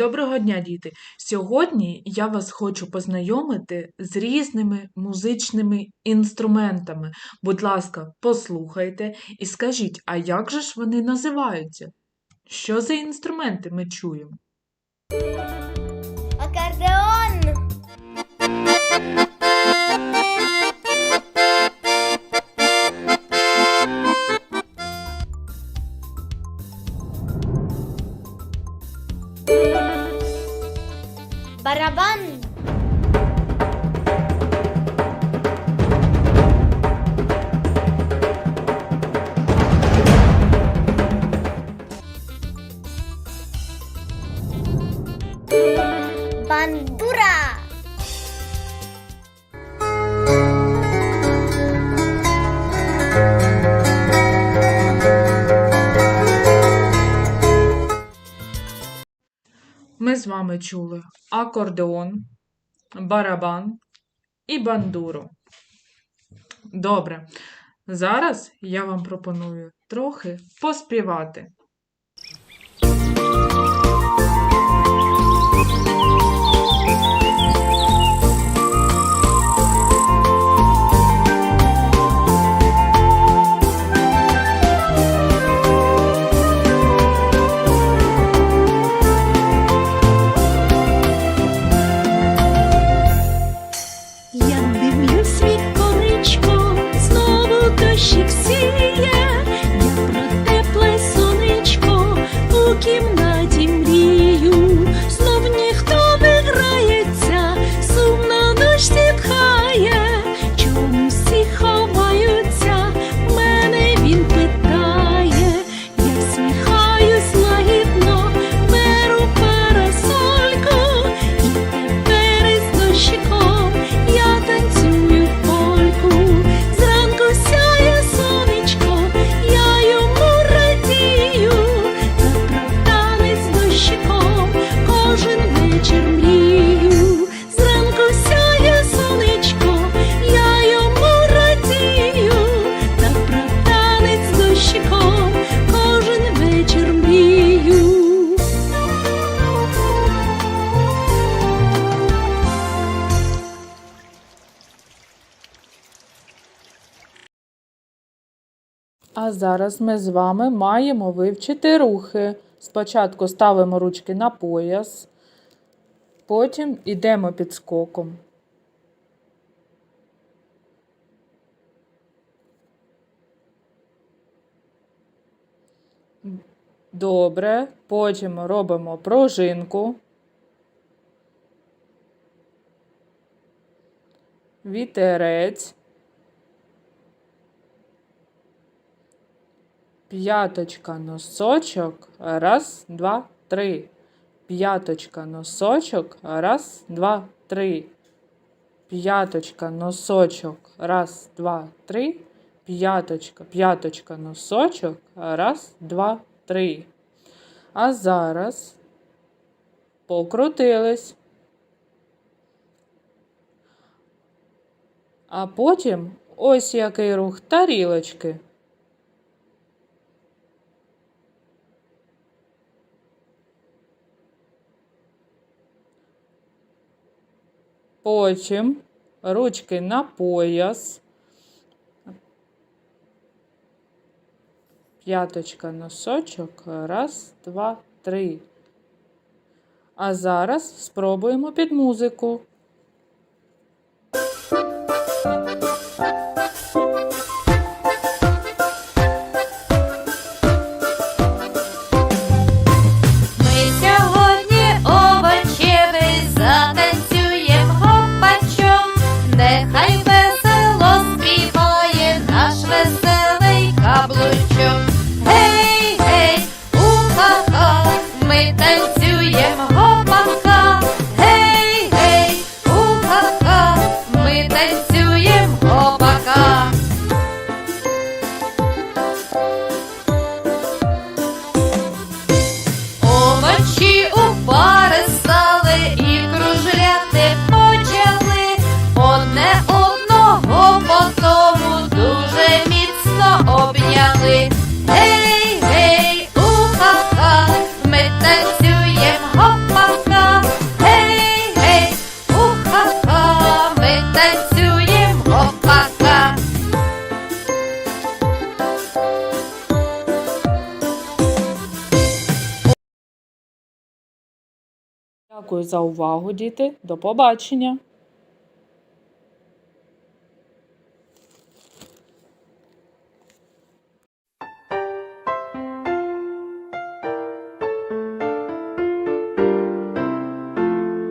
Доброго дня, діти! Сьогодні я вас хочу познайомити з різними музичними інструментами. Будь ласка, послухайте і скажіть, а як же ж вони називаються? Що за інструменти ми чуємо? Бандура. Ми з вами чули акордеон, барабан і бандуру. Добре. Зараз я вам пропоную трохи поспівати. А зараз ми з вами маємо вивчити рухи. Спочатку ставимо ручки на пояс, потім йдемо під скоком. Добре, потім робимо пружинку. Вітерець. П'яточка, носочок. Раз, два, три. П'яточка, носочок. Раз, два, три. П'яточка, носочок. Раз, два, три. П'яточка, п'яточка, носочок. Раз, два, три. А зараз покрутились. А потім ось який рух тарілочки. Потім ручки на пояс. П'яточка носочок. Раз, два, три. А зараз спробуємо під музику. Thanks. Дякую за увагу, діти. До побачення!